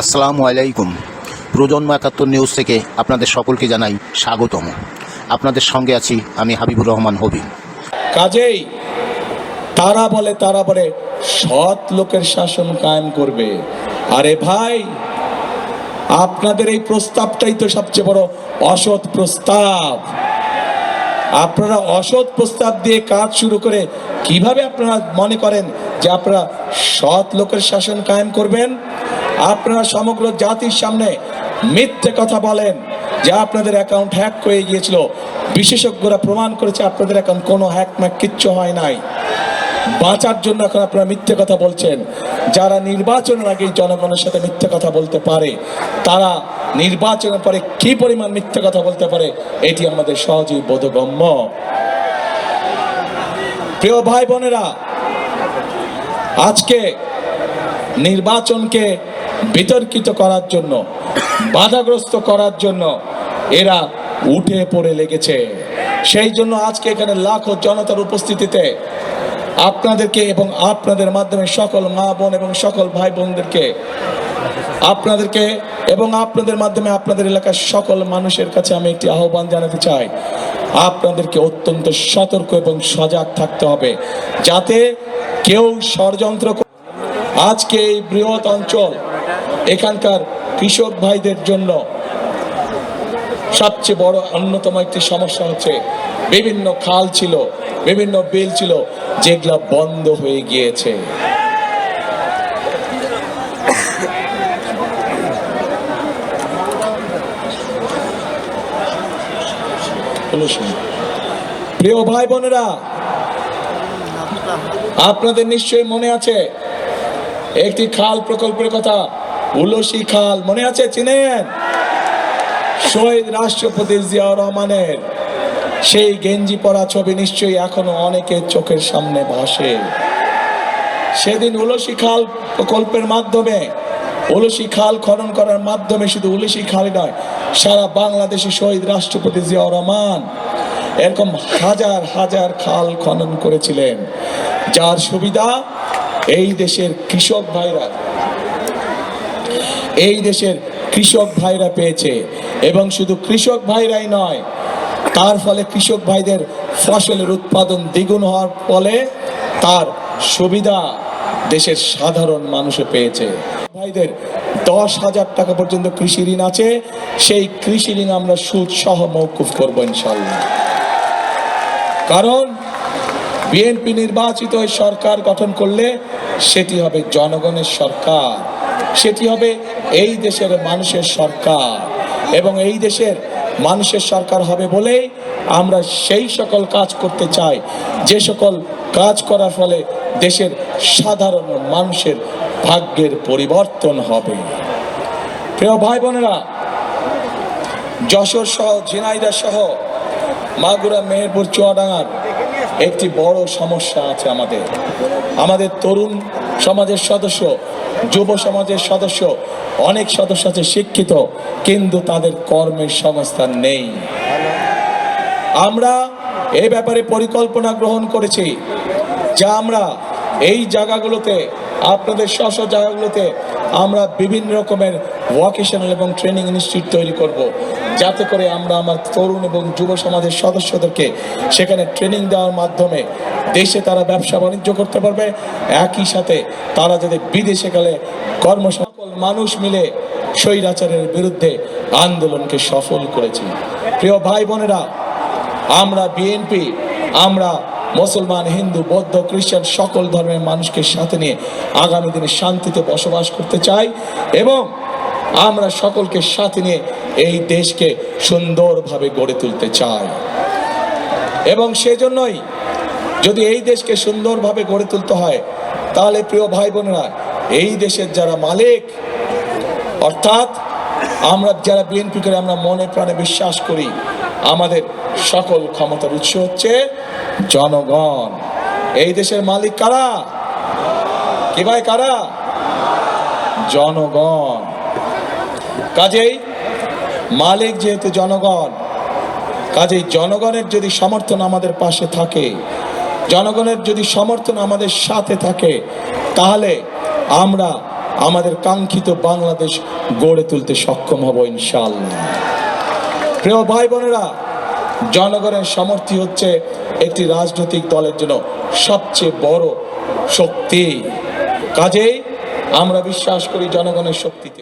আসসালামু আলাইকুম। প্রজন্ম একাত্তর নিউজ থেকে আপনাদের সকলকে জানাই স্বাগতম। আপনাদের সঙ্গে আছি আমি হাবিবুর রহমান হবি। কাজেই তারা বলে তারা বলে, সৎ লোকের শাসন কায়েম করবে। আরে ভাই, আপনাদের এই প্রস্তাবটাই তো সবচেয়ে বড় অসৎ প্রস্তাব। আপনারা অসৎ প্রস্তাব দিয়ে কাজ শুরু করে কীভাবে আপনারা মনে করেন যে আপনারা সৎ লোকের শাসন কায়েম করবেন? আপনারা সমগ্র জাতির সামনে মিথ্যে কথা বলেন, যে আপনাদের অ্যাকাউন্ট হ্যাক হয়ে গিয়েছিল। বিশেষজ্ঞরা প্রমাণ করেছে, আপনাদের অ্যাকাউন্ট কোনো হ্যাক ম্যাক কিচ্ছু হয় নাই। বাঁচার জন্য এখন আপনারা মিথ্যে কথা বলছেন। যারা নির্বাচনের আগে জনগণের সাথে মিথ্যে কথা বলতে পারে, তারা নির্বাচনের পরে কি পরিমাণ মিথ্যে কথা বলতে পারে, এটি আমাদের সহজেই বোধগম্য। প্রিয় ভাই বোনেরা, আজকে নির্বাচনকে বিতর্কিত করার জন্য, বাধাগ্রস্ত করার জন্য এরা উঠে পড়ে লেগেছে। সেই জন্য আজকে এখানে লাখো জনতার উপস্থিতিতে আপনাদেরকে এবং আপনাদের মাধ্যমে সকল মা বোন এবং সকল ভাই বোনদেরকে, আপনাদেরকে এবং আপনাদের মাধ্যমে আপনাদের এলাকার সকল মানুষের কাছে আমি একটি আহ্বান জানাতে চাই। আপনাদেরকে অত্যন্ত সতর্ক এবং সজাগ থাকতে হবে, যাতে কেউ ষড়যন্ত্র আজকে এই বৃহৎ অঞ্চল এখানকার কৃষক ভাইদের জন্য সবচেয়ে বড় অন্যতম একটি সমস্যা হচ্ছে, বিভিন্ন খাল ছিল, বিভিন্ন বিল ছিল, যেগুলো বন্ধ হয়ে গিয়েছে। প্রিয় ভাই বোনেরা, আপনাদের নিশ্চয়ই মনে আছে, একটি খাল প্রকল্পের কথা উলসি খাল, মনে আছে, চিনেন? শহীদ রাষ্ট্রপতি জিয়াউর রহমানের সেই গেঞ্জি পরা ছবি নিশ্চয়ই এখনও অনেকের চোখের সামনে ভাসে। সেদিন উলসি খাল প্রকল্পের মাধ্যমে, উলসি খাল খনন করার মাধ্যমে শুধু উলসি খাল নয়, সারা বাংলাদেশে শহীদ রাষ্ট্রপতি জিয়াউর রহমান এরকম হাজার হাজার খাল খনন করেছিলেন। যার সুবিধা এই দেশের কৃষক ভাইরা এই দেশের কৃষক ভাইরা পেয়েছে। এবং শুধু কৃষক ভাইরাই নয়, তার ফলে কৃষক ভাইদের ফসলের উৎপাদন দ্বিগুণ হওয়ার ফলে তার সুবিধা দেশের সাধারণ মানুষে পেয়েছে। ভাইদের দশ হাজার টাকা পর্যন্ত কৃষি ঋণ আছে, সেই কৃষি ঋণ আমরা সুদ সহ মৌকুফ করব ইনশাল্লাহ কারণ বিএনপি নির্বাচিত সরকার গঠন করলে সেটি হবে জনগণের সরকার। সেটি হবে এই দেশের মানুষের সরকার। এবং এই দেশের মানুষের সরকার হবে বলেই আমরা সেই সকল কাজ করতে চাই। যে সকল কাজ করার ফলে দেশের সাধারণ মানুষের ভাগ্যের পরিবর্তন হবে। প্রিয় ভাই বোনেরা যশোর সহ ঝিনাইদা সহ, মাগুরা, মেহেরপুর, চুয়াডাঙ্গার একটি বড় সমস্যা আছে আমাদের। আমাদের তরুণ সমাজের সদস্য, যুব সমাজের সদস্য, অনেক সদস্য আছে শিক্ষিত, কিন্তু তাদের কর্মের সংস্থান নেই। আমরা এই ব্যাপারে পরিকল্পনা গ্রহণ করেছি যা আমরা এই জায়গাগুলোতে, আপনাদের স্ব জায়গাগুলোতে আমরা বিভিন্ন রকমের ভোকেশনাল এবং ট্রেনিং ইনস্টিটিউট তৈরি করব। যাতে করে আমরা আমার তরুণ এবং যুব সমাজের সদস্যদেরকে সেখানে ট্রেনিং দেওয়ার মাধ্যমে দেশে তারা ব্যবসা বাণিজ্য করতে পারবে। একই সাথে তারা যাতে বিদেশে গেলে কর্ম সকল মানুষ মিলে স্বৈরাচারের বিরুদ্ধে আন্দোলনকে সফল করেছি। প্রিয় ভাই বোনেরা, আমরা বিএনপি, আমরা মুসলমান, হিন্দু, বৌদ্ধ, খ্রিস্টান সকল ধর্মের মানুষকে সাথে নিয়ে আগামী দিনে শান্তিতে বসবাস করতে চাই এবং আমরা সকলকে সাথে নিয়ে এই দেশকে সুন্দরভাবে গড়ে তুলতে চায়। এবং সেজন্যই যদি এই দেশকে সুন্দরভাবে গড়ে তুলতে হয়, তাহলে প্রিয় ভাই বোনেরা এই দেশের যারা মালিক, অর্থাৎ আমরা যারা বিএনপি করে আমরা মনে প্রাণে বিশ্বাস করি, আমাদের সকল ক্ষমতার উৎস হচ্ছে জনগণ। এই দেশের মালিক কারা? কি ভাই, কারা? জনগণ। কাজেই মালিক যেহেতু জনগণ, কাজেই জনগণের যদি সমর্থন আমাদের পাশে থাকে, জনগণের যদি সমর্থন আমাদের সাথে থাকে, তাহলে আমরা আমাদের কাঙ্ক্ষিত বাংলাদেশ গড়ে তুলতে সক্ষম হব ইনশাআল্লাহ। প্রিয় ভাই বোনেরা জনগণের সমর্থি হচ্ছে একটি রাজনৈতিক দলের জন্য সবচেয়ে বড় শক্তি। কাজেই আমরা বিশ্বাস করি জনগণের শক্তিতে।